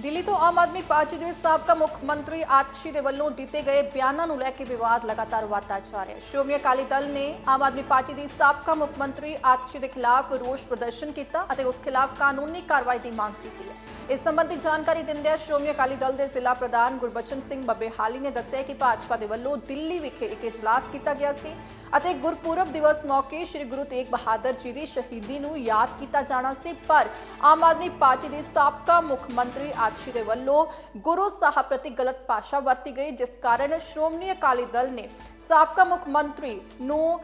ਦਿੱਲੀ ਤੋਂ ਆਮ ਆਦਮੀ ਪਾਰਟੀ ਦੇ ਸਾਬਕਾ ਮੁੱਖ ਮੰਤਰੀ ਆਤਸ਼ੀ ਦੇ ਵੱਲੋਂ ਦਿੱਤੇ ਗਏ ਬਿਆਨਾਂ ਨੂੰ ਲੈ ਕੇ ਵਿਵਾਦ ਲਗਾਤਾਰ ਵਧਦਾ ਜਾ ਰਿਹਾ ਹੈ। ਸ਼੍ਰੋਮਣੀ ਅਕਾਲੀ ਦਲ ਨੇ ਆਮ ਆਦਮੀ ਪਾਰਟੀ ਦੀ ਸਾਬਕਾ ਮੁੱਖ ਮੰਤਰੀ ਆਤਸ਼ੀ ਦੇ ਖਿਲਾਫ ਰੋਸ ਪ੍ਰਦਰਸ਼ਨ ਕੀਤਾ ਅਤੇ ਉਸ ਖਿਲਾਫ ਕਾਨੂੰਨੀ ਕਾਰਵਾਈ ਦੀ ਮੰਗ ਕੀਤੀ ਹੈ। ਇਸ ਸੰਬੰਧੀ ਜਾਣਕਾਰੀ ਦਿੰਦਿਆਂ ਸ਼੍ਰੋਮਣੀ ਅਕਾਲੀ ਦਲ ਦੇ ਜ਼ਿਲ੍ਹਾ ਪ੍ਰਧਾਨ ਗੁਰਬਚਨ ਸਿੰਘ ਬੱਬੇਹਾਲੀ ਨੇ ਦੱਸਿਆ ਕਿ ਭਾਜਪਾ ਦੇ ਵੱਲੋਂ ਦਿੱਲੀ ਵਿਖੇ ਇੱਕ ਇਜਲਾਸ ਕੀਤਾ ਗਿਆ ਸੀ ਅਤੇ ਗੁਰਪੁਰਬ ਦਿਵਸ ਮੌਕੇ ਸ੍ਰੀ ਗੁਰੂ ਤੇਗ ਬਹਾਦਰ ਜੀ ਦੀ ਸ਼ਹੀਦੀ ਨੂੰ ਯਾਦ ਕੀਤਾ ਜਾਣਾ ਸੀ। ਪਰ ਆਮ ਆਦਮੀ ਪਾਰਟੀ ਦੇ ਸਾਬਕਾ ਮੁੱਖ ਮੰਤਰੀ ਆਤਸ਼ੀ ਦੇ ਵੱਲੋਂ ਗੁਰੂ ਸਾਹਿਬ ਪ੍ਰਤੀ ਗਲਤ ਭਾਸ਼ਾ ਵਰਤੀ ਗਈ, ਜਿਸ ਕਾਰਨ ਸ਼੍ਰੋਮਣੀ ਅਕਾਲੀ ਦਲ ਨੇ ਸਾਬਕਾ ਮੁੱਖ ਮੰਤਰੀ ਨੂੰ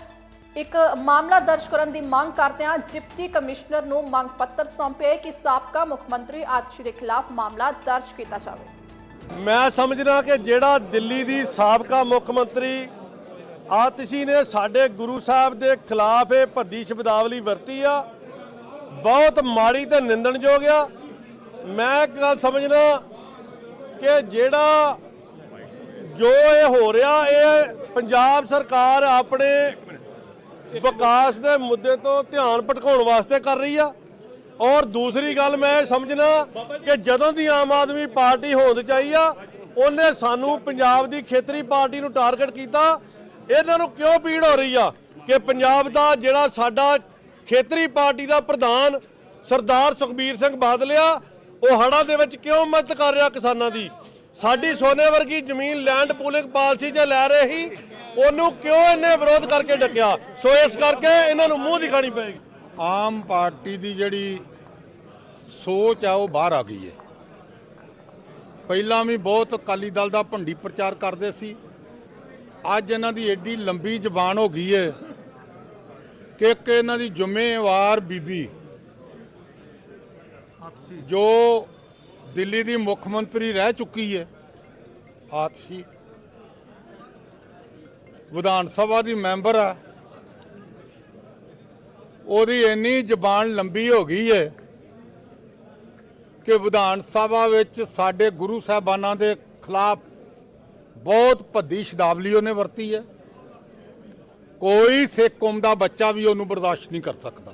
ਇੱਕ ਮਾਮਲਾ ਦਰਜ ਕਰਨ ਦੀ ਮੰਗ ਕਰਦਿਆਂ ਡਿਪਟੀ ਕਮਿਸ਼ਨਰ ਨੂੰ ਮੰਗ ਪੱਤਰ ਸੌਂਪਿਆ ਕਿ ਸਾਬਕਾ ਮੁੱਖ ਮੰਤਰੀ ਆਤਸ਼ੀ ਦੇ ਖਿਲਾਫ ਮਾਮਲਾ ਦਰਜ ਕੀਤਾ ਜਾਵੇ। ਮੈਂ ਸਮਝਦਾ ਕਿ ਜਿਹੜਾ ਦਿੱਲੀ ਦੀ ਸਾਬਕਾ ਮੁੱਖ ਮੰਤਰੀ ਆਤਿਸ਼ੀ ਨੇ ਸਾਡੇ ਗੁਰੂ ਸਾਹਿਬ ਦੇ ਖਿਲਾਫ ਇਹ ਭੱਦੀ ਸ਼ਬਦਾਵਲੀ ਵਰਤੀ ਆ, ਬਹੁਤ ਮਾੜੀ ਤੇ ਨਿੰਦਣਯੋਗ ਆ। ਮੈਂ ਇੱਕ ਗੱਲ ਸਮਝਦਾ ਕਿ ਜਿਹੜਾ ਜੋ ਇਹ ਹੋ ਰਿਹਾ, ਇਹ ਪੰਜਾਬ ਸਰਕਾਰ ਆਪਣੇ ਵਿਕਾਸ ਦੇ ਮੁੱਦੇ ਤੋਂ ਧਿਆਨ ਭਟਕਾਉਣ ਵਾਸਤੇ ਕਰ ਰਹੀ ਆ। ਔਰ ਦੂਸਰੀ ਗੱਲ ਮੈਂ ਸਮਝਣਾ ਕਿ ਜਦੋਂ ਦੀ ਆਮ ਆਦਮੀ ਪਾਰਟੀ ਹੋਂਦ ਚਾਹੀ ਆ, ਉਹਨੇ ਸਾਨੂੰ ਪੰਜਾਬ ਦੀ ਖੇਤਰੀ ਪਾਰਟੀ ਨੂੰ ਟਾਰਗੇਟ ਕੀਤਾ। ਇਹਨਾਂ ਨੂੰ ਕਿਉਂ ਪੀੜ ਹੋ ਰਹੀ ਆ ਕਿ ਪੰਜਾਬ ਦਾ ਜਿਹੜਾ ਸਾਡਾ ਖੇਤਰੀ ਪਾਰਟੀ ਦਾ ਪ੍ਰਧਾਨ ਸਰਦਾਰ ਸੁਖਬੀਰ ਸਿੰਘ ਬਾਦਲ ਆ, ਉਹ ਹੜ੍ਹਾਂ ਦੇ ਵਿੱਚ ਕਿਉਂ ਮਦਦ ਕਰ ਰਿਹਾ ਕਿਸਾਨਾਂ ਦੀ? ਸਾਡੀ ਸੋਨੇ ਵਰਗੀ ਜ਼ਮੀਨ ਲੈਂਡ ਪੂਲਿੰਗ ਪਾਲਿਸੀ 'ਚ ਲੈ ਰਹੇ ਸੀ ਉਹਨੂੰ ਕਿਉਂ ਇਹਨੇ ਵਿਰੋਧ ਕਰਕੇ ਡੱਕਿਆ? ਸੋ ਇਸ ਕਰਕੇ ਇਹਨਾਂ ਨੂੰ ਮੂੰਹ ਦਿਖਾਣੀ ਪਏਗੀ। ਆਮ ਪਾਰਟੀ ਦੀ ਜਿਹੜੀ ਸੋਚ ਆ, ਉਹ ਬਾਹਰ ਆ ਗਈ ਹੈ ਪਹਿਲਾਂ ਵੀ ਬਹੁਤ ਅਕਾਲੀ ਦਲ ਦਾ ਭੰਡੀ ਪ੍ਰਚਾਰ ਕਰਦੇ ਸੀ। ਅੱਜ ਇਹਨਾਂ ਦੀ ਏਡੀ ਲੰਬੀ ਜ਼ਬਾਨ ਹੋ ਗਈ ਹੈ ਕਿ ਇੱਕ ਇਹਨਾਂ ਦੀ ਜ਼ਿੰਮੇਵਾਰ ਬੀਬੀ ਜੋ ਦਿੱਲੀ ਦੀ ਮੁੱਖ ਮੰਤਰੀ ਰਹਿ ਚੁੱਕੀ ਹੈ ਆਤਸ਼ੀ। ਵਿਧਾਨ ਸਭਾ ਦੀ ਮੈਂਬਰ ਆ। ਉਹਦੀ ਇੰਨੀ ਜ਼ਬਾਨ ਲੰਬੀ ਹੋ ਗਈ ਹੈ ਕਿ ਵਿਧਾਨ ਸਭਾ ਵਿੱਚ ਸਾਡੇ ਗੁਰੂ ਸਾਹਿਬਾਨਾਂ ਦੇ ਖਿਲਾਫ ਬਹੁਤ ਭੱਦੀ ਸ਼ਬਦਾਵਲੀ ਉਹਨੇ ਵਰਤੀ ਹੈ ਕੋਈ ਸਿੱਖ ਕੌਮ ਦਾ ਬੱਚਾ ਵੀ ਉਹਨੂੰ ਬਰਦਾਸ਼ਤ ਨਹੀਂ ਕਰ ਸਕਦਾ।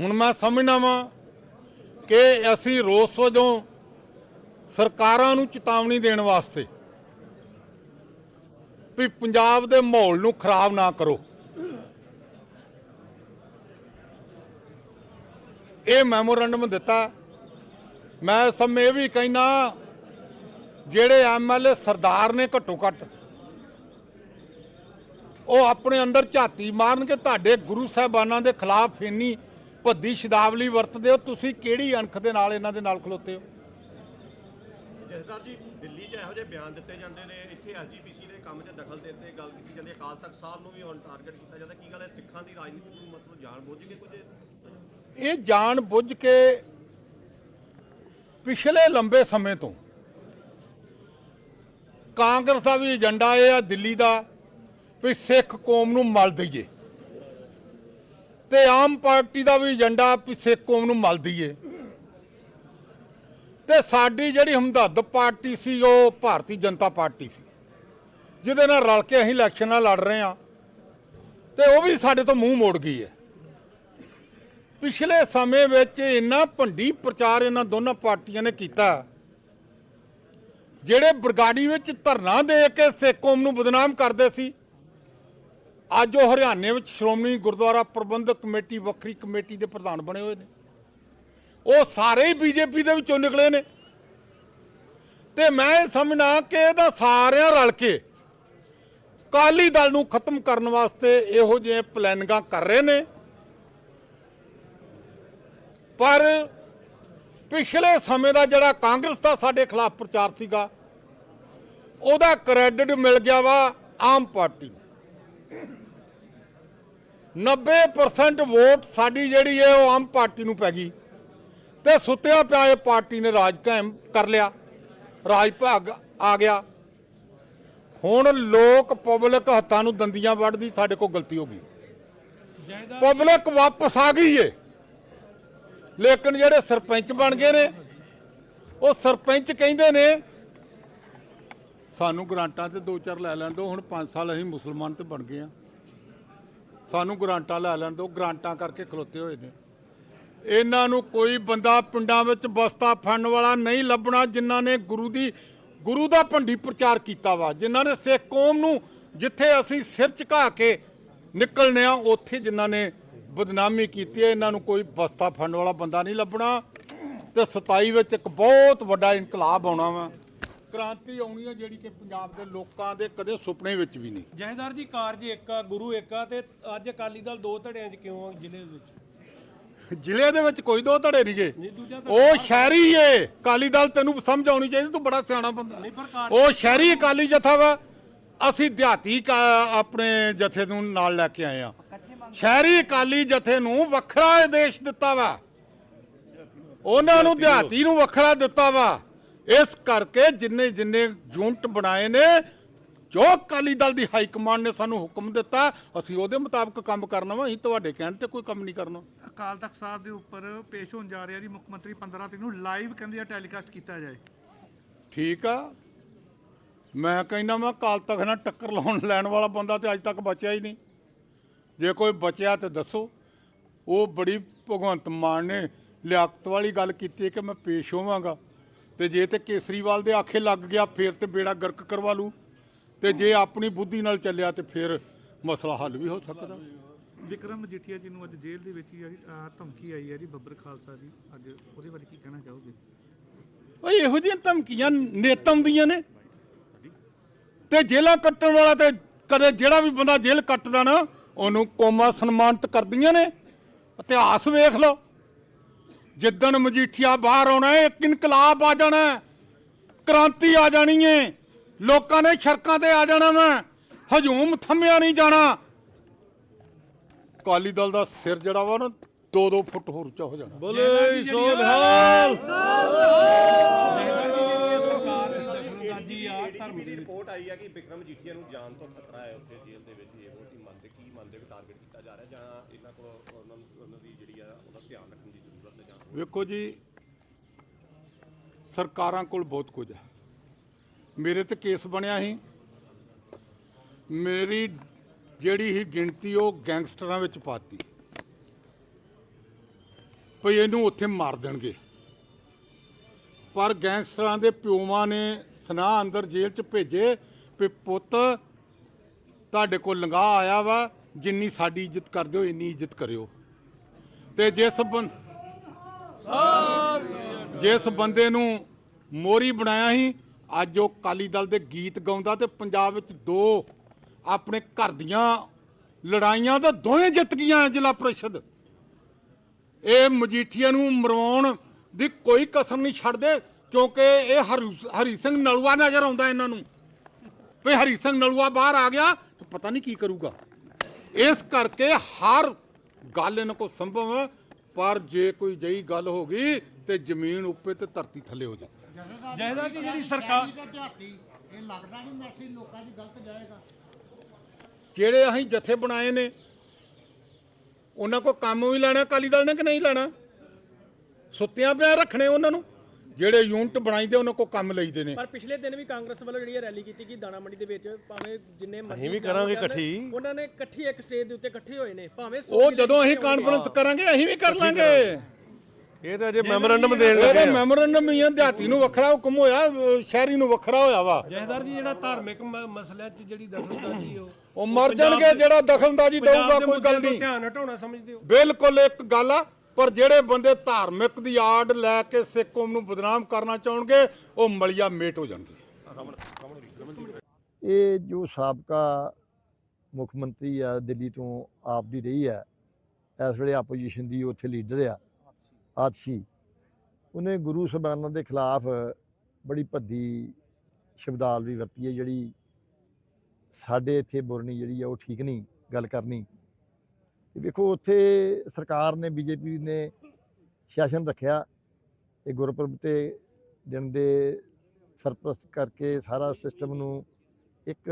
ਹੁਣ ਮੈਂ ਸਮਝਣਾ ਵਾਂ ਕਿ ਅਸੀਂ ਰੋਸ ਵਜੋਂ ਸਰਕਾਰਾਂ ਨੂੰ ਚੇਤਾਵਨੀ ਦੇਣ ਵਾਸਤੇ ਵੀ ਪੰਜਾਬ ਦੇ ਮਾਹੌਲ ਨੂੰ ਖਰਾਬ ਨਾ ਕਰੋ। ਇਹ ਮੈਮੋਰੰਡਮ ਦਿੱਤਾ। ਮੈਂ ਸਮੇਂ ਇਹ ਵੀ ਕਹਿਣਾ ਜਿਹੜੇ ਐਮਐਲਏ ਸਰਦਾਰ ਨੇ ਘੱਟੋ ਘੱਟ, ਉਹ ਆਪਣੇ ਅੰਦਰ ਝਾਤੀ ਮਾਰਨ ਕੇ ਤੁਹਾਡੇ ਗੁਰੂ ਸਾਹਿਬਾਨਾਂ ਦੇ ਖਿਲਾਫ ਇੰਨੀ ਭੱਦੀ ਸ਼ਦਾਵਲੀ ਵਰਤਦੇ ਹੋ, ਤੁਸੀਂ ਕਿਹੜੀ ਅਣਖ ਦੇ ਨਾਲ ਇਹਨਾਂ ਦੇ ਨਾਲ ਖਲੋਤੇ ਹੋ? ਜਥੇਦਾਰ ਜੀ, ਦਿੱਲੀ 'ਚ ਇਹੋ ਜਿਹੇ ਬਿਆਨ ਦਿੱਤੇ ਜਾਂਦੇ ਨੇ, ਇੱਥੇ ਐਸਜੀਪੀਸੀ ਦੇ ਕੰਮ 'ਚ ਦਖਲ ਦੇਣ ਗੱਲ ਕੀਤੀ ਜਾਂਦੀ ਹੈ, ਅਕਾਲ ਤਖਤ ਸਾਹਿਬ ਨੂੰ ਵੀ ਹੁਣ ਟਾਰਗੇਟ ਕੀਤਾ ਜਾਂਦਾ। ਕੀ ਗੱਲ ਹੈ, ਸਿੱਖਾਂ ਦੀ ਰਾਜਨੀਤੀ ਨੂੰ ਮਤਲਬ ਜਾਣ ਬੁੱਝ ਕੇ ਕੁਝ? ਇਹ ਜਾਣ ਬੁੱਝ ਕੇ ਪਿਛਲੇ ਲੰਬੇ ਸਮੇਂ ਤੋਂ ਕਾਂਗਰਸ ਦਾ ਵੀ ਏਜੰਡਾ ਇਹ ਆ, ਦਿੱਲੀ ਦਾ, ਵੀ ਸਿੱਖ ਕੌਮ ਨੂੰ ਮਲ ਦਈਏ। ਤੇ ਆਮ ਪਾਰਟੀ ਦਾ ਵੀ ਏਜੰਡਾ ਵੀ ਸਿੱਖ ਕੌਮ ਨੂੰ ਮਲ ਦਈਏ। ਤੇ ਸਾਡੀ ਜਿਹੜੀ ਹਮਦਰਦ ਪਾਰਟੀ ਸੀ, ਉਹ ਭਾਰਤੀ ਜਨਤਾ ਪਾਰਟੀ ਸੀ। ਜਿਹਦੇ ਨਾਲ ਰਲ ਕੇ ਅਸੀਂ ਇਲੈਕਸ਼ਨਾਂ ਲੜ ਰਹੇ ਆ ਤੇ ਉਹ ਵੀ ਸਾਡੇ ਤੋਂ ਮੂੰਹ ਮੋੜ ਗਈ ਹੈ। ਪਿਛਲੇ ਸਮੇਂ ਵਿੱਚ ਇੰਨਾ ਭੰਡੀ ਪ੍ਰਚਾਰ ਇਹਨਾਂ ਦੋਨਾਂ ਪਾਰਟੀਆਂ ਨੇ ਕੀਤਾ। ਜਿਹੜੇ ਬਰਗਾੜੀ ਵਿੱਚ ਧਰਨਾ ਦੇ ਕੇ ਸਿੱਖ ਕੌਮ ਨੂੰ ਬਦਨਾਮ ਕਰਦੇ ਸੀ, ਅੱਜ ਉਹ ਹਰਿਆਣੇ ਵਿੱਚ ਸ਼੍ਰੋਮਣੀ ਗੁਰਦੁਆਰਾ ਪ੍ਰਬੰਧਕ ਕਮੇਟੀ, ਵੱਖਰੀ ਕਮੇਟੀ ਦੇ ਪ੍ਰਧਾਨ ਬਣੇ ਹੋਏ ਨੇ। ਉਹ ਸਾਰੇ ਹੀ ਬੀਜੇਪੀ ਦੇ ਵਿੱਚੋਂ ਨਿਕਲੇ ਨੇ। ਤੇ ਮੈਂ ਇਹ ਸਮਝਣਾ ਕਿ ਇਹਦਾ ਸਾਰਿਆਂ ਰਲ ਕੇ ਕਾਲੀ ਦਲ ਨੂੰ ਖਤਮ ਕਰਨ ਵਾਸਤੇ ਇਹੋ ਜਿਹੇ ਪਲੈਨਿੰਗਾਂ ਕਰ ਰਹੇ ਨੇ। ਪਰ ਪਿਛਲੇ ਸਮੇਂ ਦਾ ਜਿਹੜਾ ਕਾਂਗਰਸ ਦਾ ਸਾਡੇ ਖਿਲਾਫ ਪ੍ਰਚਾਰ ਸੀਗਾ, ਉਹਦਾ ਕ੍ਰੈਡਿਟ ਮਿਲ ਗਿਆ ਵਾ ਆਮ ਪਾਰਟੀ ਨੂੰ। 90% ਵੋਟ ਸਾਡੀ ਜਿਹੜੀ ਹੈ ਉਹ ਆਮ ਪਾਰਟੀ ਨੂੰ ਪੈ ਗਈ। ਤੇ ਸੁੱਤਿਆ ਪਿਆ ਇਹ ਪਾਰਟੀ ਨੇ ਰਾਜ ਕਾਇਮ ਕਰ ਲਿਆ। ਰਾਜ ਭਾਗ ਆ ਗਿਆ। ਹੁਣ ਲੋਕ ਪਬਲਿਕ ਹੱਥਾਂ ਨੂੰ ਦੰਦੀਆਂ ਵੱਢਦੀ, ਸਾਡੇ ਕੋਲ ਗਲਤੀ ਹੋ ਗਈ। ਪਬਲਿਕ ਵਾਪਸ ਆ ਗਈ ਏ। ਲੇਕਿਨ ਜਿਹੜੇ ਸਰਪੰਚ ਬਣ ਗਏ ਨੇ, ਉਹ ਸਰਪੰਚ ਕਹਿੰਦੇ ਨੇ, ਸਾਨੂੰ ਗਰਾਂਟਾਂ ਤੇ ਦੋ ਚਾਰ ਲੈ ਲੈਣ ਦਿਓ, ਹੁਣ 5 ਸਾਲ ਅਸੀਂ ਮੁਸਲਮਾਨ ਤੇ ਬਣ ਗਏ ਆ। ਸਾਨੂੰ ਗਰਾਂਟਾਂ ਲੈ ਲੈਣ ਦਿਓ, ਗਰਾਂਟਾਂ ਕਰਕੇ ਖਲੋਤੇ ਹੋਏ ਨੇ। ਇਹਨਾਂ ਨੂੰ ਕੋਈ ਬੰਦਾ ਪਿੰਡਾਂ ਵਿੱਚ ਬਸਤਾ ਫੜਨ ਵਾਲਾ ਨਹੀਂ ਲੱਭਣਾ ਜਿਨ੍ਹਾਂ ਨੇ ਗੁਰੂ ਦੀ, ਗੁਰੂ ਦਾ ਭੰਡੀ ਪ੍ਰਚਾਰ ਕੀਤਾ ਵਾ, ਜਿਨ੍ਹਾਂ ਨੇ ਸਿੱਖ ਕੌਮ ਨੂੰ ਜਿੱਥੇ ਅਸੀਂ ਸਿਰ ਝੁਕਾ ਕੇ ਨਿਕਲਨੇ ਆ, ਉੱਥੇ ਜਿਨ੍ਹਾਂ ਨੇ ਬਦਨਾਮੀ ਕੀਤੀ ਹੈ, ਇਹਨਾਂ ਨੂੰ ਕੋਈ ਬਸਤਾ ਫੜਨ ਵਾਲਾ ਬੰਦਾ ਨਹੀਂ ਲੱਭਣਾ। ਤੇ 27 ਵਿੱਚ ਇੱਕ ਬਹੁਤ ਵੱਡਾ ਇਨਕਲਾਬ ਆਉਣਾ ਵਾ। ਕ੍ਰਾਂਤੀ ਆਉਣੀ ਹੈ ਜਿਹੜੀ ਕਿ ਪੰਜਾਬ ਦੇ ਲੋਕਾਂ ਦੇ ਕਦੇ ਸੁਪਨੇ ਵਿੱਚ ਵੀ ਨਹੀਂ। ਜਹੇਦਾਰ ਜੀ, ਕਾਰਜ ਇੱਕ ਆ, ਗੁਰੂ ਇੱਕ ਆ, ਤੇ ਅੱਜ ਅਕਾਲੀ ਦਲ ਦੋ ਧੜਿਆਂ 'ਚ ਕਿਉਂ ਆ ਜ਼ਿਲ੍ਹੇ ਵਿੱਚ? ਜ਼ਿਲ੍ਹੇ ਦੇ ਵਿੱਚ ਕੋਈ ਦੋ ਧੜੇ ਨਹੀਂਗੇ ਉਹ ਸ਼ਹਿਰੀ ਏ। ਅਕਾਲੀ ਦਲ ਤੈਨੂੰ ਸਮਝ ਆਉਣੀ ਚਾਹੀਦੀ ਤੂੰ ਬੜਾ ਸਿਆਣਾ ਬੰਦਾ। ਉਹ ਸ਼ਹਿਰੀ ਅਕਾਲੀ ਜਥਾ ਵਾ। ਅਸੀਂ ਦਿਹਾਤੀ ਆਪਣੇ ਜਥੇ ਨੂੰ ਨਾਲ ਲੈ ਕੇ ਆਏ ਆ। ਸ਼ਹਿਰੀ ਅਕਾਲੀ ਜਥੇ ਨੂੰ ਵੱਖਰਾ ਆਦੇਸ਼ ਦਿੱਤਾ ਵਾ। ਉਹਨਾਂ ਨੂੰ ਦਿਹਾਤੀ ਨੂੰ। ਵੱਖਰਾ ਦਿੱਤਾ ਵਾ। ਇਸ ਕਰਕੇ ਜਿੰਨੇ ਜਿੰਨੇ ਯੂਨਿਟ ਬਣਾਏ ਨੇ ਜੋ ਅਕਾਲੀ ਦਲ ਦੀ ਹਾਈ ਕਮਾਂਡ ਨੇ ਸਾਨੂੰ ਹੁਕਮ ਦਿੱਤਾ ਅਸੀਂ ਉਹਦੇ ਮੁਤਾਬਕ ਕੰਮ ਕਰਨਾ ਵਾ। ਅਸੀਂ ਤੁਹਾਡੇ ਕਹਿਣ ਤੇ ਕੋਈ ਕੰਮ ਨਹੀਂ ਕਰਨਾ। ਅਕਾਲ ਤਖਤ ਸਾਹਿਬ ਦੇ ਉੱਪਰ ਪੇਸ਼ ਹੋਣ ਜਾ ਰਿਹਾ ਜੀ ਮੁੱਖ ਮੰਤਰੀ 15 ਤਰੀਕ ਨੂੰ ਲਾਈਵ ਕਹਿੰਦੇ ਆ ਟੈਲੀਕਾਸਟ ਕੀਤਾ ਜਾਏ। ਠੀਕ ਆ। ਮੈਂ ਕਹਿੰਦਾ ਮੈਂ ਕਾਲ ਤੱਕ ਨਾਲ ਟੱਕਰ ਲਾਉਣ ਲੈਣ ਵਾਲਾ ਬੰਦਾ ਤੇ ਅੱਜ ਤੱਕ ਬਚਿਆ ਹੀ ਨਹੀਂ। ਜੇ ਕੋਈ ਬਚਿਆ ਤੇ ਦੱਸੋ। ਉਹ ਬੜੀ ਭਗਵੰਤ ਮਾਨ ਨੇ ਲਿਆਕਤ ਵਾਲੀ ਗੱਲ ਕੀਤੀ ਕਿ ਮੈਂ ਪੇਸ਼ ਹੋਵਾਂਗਾ। ਤੇ ਜੇ ਤੇ ਕੇਸਰੀਵਾਲ ਦੇ ਆਖੇ ਲੱਗ ਗਿਆ, ਫਿਰ ਤੇ ਬੇੜਾ ਗਰਕ ਕਰਵਾ ਲੂ ਤੇ ਜੇ ਆਪਣੀ ਬੁੱਧੀ ਨਾਲ ਚੱਲਿਆ ਤੇ ਫਿਰ ਮਸਲਾ ਹੱਲ ਵੀ ਹੋ ਸਕਦਾ। ਵਿਕਰਮ ਮਜੀਠੀਆ ਜੀ ਨੂੰ ਅੱਜ ਜੇਲ੍ਹ ਦੇ ਵਿੱਚ ਹੀ ਆਹ ਧਮਕੀ ਆਈ ਹੈ ਜੀ, ਬੱਬਰ ਖਾਲਸਾ ਦੀ ਅੱਜ ਉਹਦੇ ਬਾਰੇ ਕੀ ਕਹਿਣਾ ਚਾਹੋਗੇ? ਓਏ, ਇਹੋ ਜਿਹੀਆਂ ਧਮਕੀਆਂ ਨੇਤਮ ਦੀਆਂ ਨੇ। ਤੇ ਜੇਲਾਂ ਕੱਟਣ ਵਾਲਾ ਤੇ ਕਦੇ ਜਿਹੜਾ ਵੀ ਬੰਦਾ ਜੇਲ੍ਹ ਕੱਟਦਾ ਨਾ, ਉਹਨੂੰ ਕੌਮਾਂ ਸਨਮਾਨਿਤ ਕਰਦੀਆਂ ਨੇ। ਇਤਿਹਾਸ ਵੇਖ ਲਓ। ਜਿੱਦਣ ਮਜੀਠੀਆ ਬਾਹਰ ਆਉਣਾ ਹੈ, ਇੱਕ ਇਨਕਲਾਬ ਆ ਜਾਣਾ ਕ੍ਰਾਂਤੀ ਆ ਜਾਣੀ ਹੈ। ਲੋਕਾਂ ਨੇ ਸੜਕਾਂ ਤੇ ਆ ਜਾਣਾ ਵਾ। ਹਜੂਮ ਥੰਮਿਆ ਨਹੀਂ ਜਾਣਾ। ਅਕਾਲੀ ਦਲ ਦਾ ਸਿਰ ਜਿਹੜਾ ਵਾ ਨਾ 2-2 ਫੁੱਟ ਹੋਰ ਉੱਚਾ ਹੋ ਜਾਣਾ। ਬੋਲੇ ਸੋ ਨਿਹਾਲ ਜਹੇਦਾਰ ਜੀ ਜਿਹੜੀ ਇਹ ਸਰਕਾਰ ਦੀ ਦਖਲਅੰਦਾਜ਼ੀ ਆ ਧਰਮ ਦੀ ਰਿਪੋਰਟ ਆਈ ਹੈ ਕਿ ਵਿਕਰਮ ਜੀਠੀਆ ਨੂੰ ਜਾਨ ਤੋਂ ਖਤਰਾ ਹੈ ਉੱਥੇ ਜੇਲ੍ਹ ਦੇ ਵਿੱਚ ਇਹ ਬਹੁਤ ਹੀ ਮੰਨਦੇ ਕੀ ਮੰਨਦੇ ਵੀ ਟਾਰਗੇਟ ਕੀਤਾ ਜਾ ਰਿਹਾ ਜਾਂ ਇਹਨਾਂ ਕੋਲ ਉਹਨਾਂ ਨੂੰ ਉਹਨਾਂ ਦੀ ਜਿਹੜੀ ਆ ਉਹਦਾ ਧਿਆਨ ਰੱਖਣ ਦੀ ਜ਼ਰੂਰਤ ਹੈ ਜਾਂ ਵੇਖੋ ਜੀ ਸਰਕਾਰਾਂ ਕੋਲ ਬਹੁਤ ਕੁਝ ਹੈ। ਮੇਰੇ ਤੇ ਕੇਸ ਬਣਿਆ ਸੀ। ਮੇਰੀ ਜਿਹੜੀ ਹੀ ਗਿਣਤੀ ਉਹ ਗੈਂਗਸਟਰਾਂ ਵਿੱਚ ਪਾਤੀ। ਭਈ ਇਹਨੂੰ ਉੱਥੇ ਮਾਰ ਦੇਣਗੇ। ਪਰ ਗੈਂਗਸਟਰਾਂ ਦੇ ਪਿਓਵਾਂ ਨੇ ਸਨਾਹ ਅੰਦਰ ਜੇਲ੍ਹ 'ਚ ਭੇਜੇ ਵੀ ਪੁੱਤ, ਤੁਹਾਡੇ ਕੋਲ ਲੰਗਾ ਆਇਆ ਵਾ, ਜਿੰਨੀ ਸਾਡੀ ਇੱਜ਼ਤ ਕਰਦੇ ਹੋ, ਇੰਨੀ ਇੱਜ਼ਤ ਕਰਿਓ। ਤੇ ਜਿਸ ਬੰਦ ਜਿਸ ਬੰਦੇ ਨੂੰ ਮੋਰੀ ਬਣਾਇਆ ਸੀ, ਅੱਜ ਉਹ ਕਾਲੀ ਦਲ ਦੇ ਗੀਤ ਗਾਉਂਦਾ ਤੇ ਪੰਜਾਬ ਵਿੱਚ ਦੋ ਆਪਣੇ ਘਰ ਦੀਆਂ ਲੜਾਈਆਂ ਤਾਂ ਦੋਵੇਂ ਜਿੱਤ ਗਈਆਂ ਜ਼ਿਲ੍ਹਾ ਪ੍ਰੀਸ਼ਦ। ਇਹ ਮਜੀਠੀਆ ਨੂੰ ਮਰਵਾਉਣ ਦੀ ਕੋਈ ਕਸਮ ਨਹੀਂ ਛੱਡਦੇ ਕਿਉਂਕਿ ਇਹ ਹਰੀ ਹਰੀ ਸਿੰਘ ਨਲੂਆ ਨਜ਼ਰ ਆਉਂਦਾ ਇਹਨਾਂ ਨੂੰ। ਵੀ ਹਰੀ ਸਿੰਘ ਨਲੂਆ ਬਾਹਰ ਆ ਗਿਆ ਤਾਂ ਪਤਾ ਨਹੀਂ ਕੀ ਕਰੂਗਾ। ਇਸ ਕਰਕੇ ਹਰ ਗੱਲ ਇਹਨਾਂ ਕੋ ਸੰਭਵ ਹੈ ਪਰ ਜੇ ਕੋਈ ਜਈ ਗੱਲ ਹੋ ਗਈ ਤੇ ਜ਼ਮੀਨ ਉੱਪਰ ਤੇ ਧਰਤੀ ਥੱਲੇ ਹੋ ਜਾਏ ਜਹੇਦਾਰ ਜੀ ਜਿਹੜੀ ਸਰਕਾਰ ਇਹ ਲੱਗਦਾ ਨਹੀਂ ਮੈਸੇਜ ਲੋਕਾਂ ਦੀ ਗਲਤ ਜਾਏਗਾ। ਜਿਹੜੇ ਅਸੀਂ ਜਥੇ ਬਣਾਏ ਨੇ ਉਹਨਾਂ ਕੋ ਕੰਮ ਵੀ ਲੈਣਾ ਅਕਾਲੀ ਦਲ ਨੇ ਕਿ ਨਹੀਂ ਲੈਣਾ ਸੁੱਤਿਆਂ ਪਿਆ ਰੱਖਣੇ ਉਹਨਾਂ ਨੂੰ ਜਿਹੜੇ ਯੂਨਿਟ ਬਣਾਈਦੇ ਉਹਨਾਂ ਕੋ ਕੰਮ ਲਈਦੇ ਨੇ ਪਰ ਪਿਛਲੇ ਦਿਨ ਵੀ ਕਾਂਗਰਸ ਵੱਲੋਂ ਜਿਹੜੀ ਰੈਲੀ ਕੀਤੀ ਕਿ ਦਾਣਾ ਮੰਡੀ ਦੇ ਵਿੱਚ ਭਾਵੇਂ ਜਿੰਨੇ ਮਰਜ਼ੀ ਅਸੀਂ ਵੀ ਕਰਾਂਗੇ ਇਕੱਠੀ। ਉਹਨਾਂ ਨੇ ਇਕੱਠੀ ਇੱਕ ਸਟੇਜ ਦੇ ਉੱਤੇ ਇਕੱਠੇ ਹੋਏ ਨੇ ਭਾਵੇਂ ਉਹ ਜਦੋਂ ਅਸੀਂ। ਕਾਨਫਰੰਸ ਕਰਾਂਗੇ ਅਸੀਂ ਵੀ ਕਰ ਲਾਂਗੇ ਇਹ ਤਾਂ ਅਜੇ ਮੈਮੋਰੰਡਮ ਦੇਣ ਲੱਗੇ ਆ। ਮੈਮੋਰੰਡਮ ਹੀ ਆ ਦਿਹਾਤੀ ਨੂੰ ਵੱਖਰਾ ਹੁਕਮ ਹੋਇਆ ਅਹ ਸ਼ਹਿਰੀ ਨੂੰ ਵੱਖਰਾ ਹੋਇਆ ਵਾ। ਜਹੇਦਾਰ ਜੀ ਜਿਹੜਾ ਧਾਰਮਿਕ ਮ- ਮਸਲਿਆਂ 'ਚ ਜਿਹੜੀ ਦਖਲਅੰਦਾਜ਼ੀ ਉਹ ਉਹ ਮਰ ਜਾਣਗੇ ਜਿਹੜਾ ਦਖਲਅੰਦਾਜ਼ੀ ਦਊਗਾ ਦੇ ਕੋਈ ਗੱਲ ਮੁੱਦਿਆਂ ਤੋਂ ਨਹੀਂ। ਧਿਆਨ ਹਟਾਉਣਾ ਸਮਝਦੇ ਹੋ? ਬਿਲਕੁਲ ਇੱਕ ਗੱਲ ਆ ਪਰ ਜਿਹੜੇ ਬੰਦੇ ਧਾਰਮਿਕ ਦੀ ਆੜ ਲੈ ਕੇ ਸਿੱਖ ਕੌਮ ਨੂੰ ਬਦਨਾਮ ਕਰਨਾ ਚਾਹਣਗੇ ਉਹ ਮਲਿਆ ਮੇਟ ਹੋ ਜਾਣਗੇ। ਇਹ ਜੋ ਸਾਬਕਾ ਮੁੱਖ ਮੰਤਰੀ ਆ ਦਿੱਲੀ ਤੋਂ ਆਪ ਦੀ ਰਹੀ ਹੈ ਇਸ ਵੇਲੇ ਆਪੋਜੀਸ਼ਨ ਦੀ ਉੱਥੇ ਲੀਡਰ ਆ। ਆਦਸ਼ੀ। ਉਹਨੇ ਗੁਰੂ ਸਾਹਿਬਾਨਾਂ ਦੇ ਖਿਲਾਫ ਬੜੀ ਭੱਦੀ ਸ਼ਬਦਾਲ ਵੀ ਵਰਤੀ ਹੈ, ਜਿਹੜੀ ਸਾਡੇ ਇੱਥੇ ਬੋਲਣੀ ਜਿਹੜੀ ਆ, ਉਹ ਠੀਕ ਨਹੀਂ, ਗੱਲ ਕਰਨੀ। ਤੇ ਵੇਖੋ, ਉੱਥੇ ਸਰਕਾਰ ਨੇ, ਬੀਜੇਪੀ ਨੇ ਸ਼ਾਸਨ ਰੱਖਿਆ। ਇਹ ਗੁਰਪੁਰਬ ਤੇ ਦਿਨ ਦੇ ਸਰਪ੍ਰਸਤ ਕਰਕੇ ਸਾਰਾ ਸਿਸਟਮ ਨੂੰ ਇੱਕ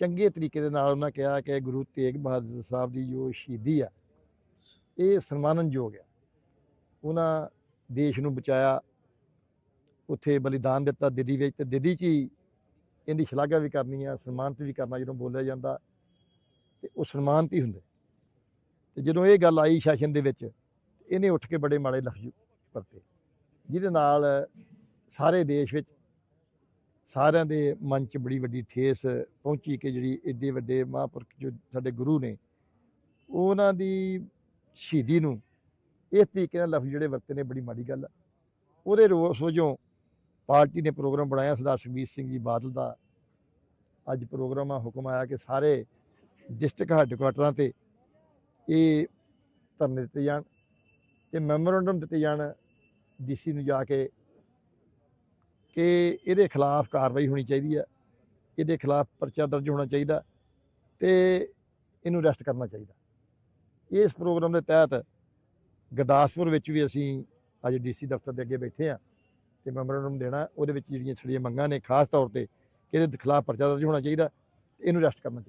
ਚੰਗੇ ਤਰੀਕੇ ਦੇ ਨਾਲ ਉਹਨਾਂ ਕਿਹਾ ਕਿ ਗੁਰੂ ਤੇਗ ਬਹਾਦਰ ਸਾਹਿਬ ਦੀ ਜੋ ਸ਼ਹੀਦੀ ਆ, ਇਹ ਸਨਮਾਨਨਯੋਗ ਆ। ਉਹਨਾਂ ਦੇਸ਼ ਨੂੰ ਬਚਾਇਆ, ਉੱਥੇ ਬਲੀਦਾਨ ਦਿੱਤਾ ਦਿੱਲੀ ਵਿੱਚ ਤੇ ਦਿੱਲੀ 'ਚ ਹੀ ਇਹਦੀ ਸ਼ਲਾਘਾ ਵੀ ਕਰਨੀ ਆ, ਸਨਮਾਨਿਤ ਵੀ ਕਰਨਾ ਜਦੋਂ ਬੋਲਿਆ ਜਾਂਦਾ ਤੇ ਉਹ ਸਨਮਾਨਿਤ ਹੀ ਹੁੰਦੇ। ਤੇ ਜਦੋਂ ਇਹ ਗੱਲ ਆਈ ਸ਼ਾਸਨ ਦੇ ਵਿੱਚ, ਇਹਨੇ ਉੱਠ ਕੇ ਬੜੇ ਮਾੜੇ ਲਫ਼ਜ਼ ਵਰਤੇ, ਜਿਹਦੇ ਨਾਲ ਸਾਰੇ ਦੇਸ਼ ਵਿੱਚ ਸਾਰਿਆਂ ਦੇ ਮਨ 'ਚ ਬੜੀ ਵੱਡੀ ਠੇਸ ਪਹੁੰਚੀ ਕਿ ਜਿਹੜੀ ਏਡੇ ਵੱਡੇ ਮਹਾਂਪੁਰਖ ਜੋ ਸਾਡੇ ਗੁਰੂ ਨੇ, ਉਹਨਾਂ ਦੀ ਸ਼ਹੀਦੀ ਨੂੰ ਇਸ ਤਰੀਕੇ ਨਾਲ ਲਫ਼ਜ਼ ਜਿਹੜੇ ਵਰਤੇ ਨੇ, ਬੜੀ ਮਾੜੀ ਗੱਲ ਆ। ਉਹਦੇ ਰੋਸ ਵਜੋਂ ਪਾਰਟੀ ਨੇ ਪ੍ਰੋਗਰਾਮ ਬਣਾਇਆ, ਸਰਦਾਰ ਸੁਖਬੀਰ ਸਿੰਘ ਜੀ ਬਾਦਲ ਦਾ। ਅੱਜ ਪ੍ਰੋਗਰਾਮ ਆ ਹੁਕਮ ਆਇਆ ਕਿ ਸਾਰੇ ਡਿਸਟ੍ਰਿਕਟ ਹੈੱਡਕੁਆਟਰਾਂ ਤੇ ਇਹ ਧਰਨੇ ਦਿੱਤੇ ਜਾਣ ਤੇ ਮੈਮੋਰੰਡਮ ਦਿੱਤੇ ਜਾਣ ਡੀਸੀ ਨੂੰ ਜਾ ਕੇ ਕਿ ਇਹਦੇ ਖਿਲਾਫ ਕਾਰਵਾਈ ਹੋਣੀ ਚਾਹੀਦੀ ਹੈ ਇਹਦੇ ਖਿਲਾਫ ਪਰਚਾ ਦਰਜ ਹੋਣਾ ਚਾਹੀਦਾ ਤੇ ਇਹਨੂੰ ਅਰੈਸਟ ਕਰਨਾ ਚਾਹੀਦਾ। ਇਸ ਪ੍ਰੋਗਰਾਮ ਦੇ ਤਹਿਤ ਗੁਰਦਾਸਪੁਰ ਵਿੱਚ ਵੀ ਅਸੀਂ ਅੱਜ ਡੀਸੀ ਦਫ਼ਤਰ ਦੇ ਅੱਗੇ ਬੈਠੇ ਆ ਤੇ ਮੈਮੋਰੰਡਮ ਦੇਣਾ, ਉਹਦੇ ਵਿੱਚ ਜਿਹੜੀਆਂ ਸਾਡੀਆਂ ਮੰਗਾਂ ਨੇ, ਖਾਸ ਤੌਰ ਤੇ ਕਿ ਇਹਦੇ ਖਿਲਾਫ ਪਰਚਾ ਦਰਜ ਹੋਣਾ ਚਾਹੀਦਾ ਤੇ ਇਹਨੂੰ ਅਰੈਸਟ ਕਰਨਾ ਚਾਹੀਦਾ।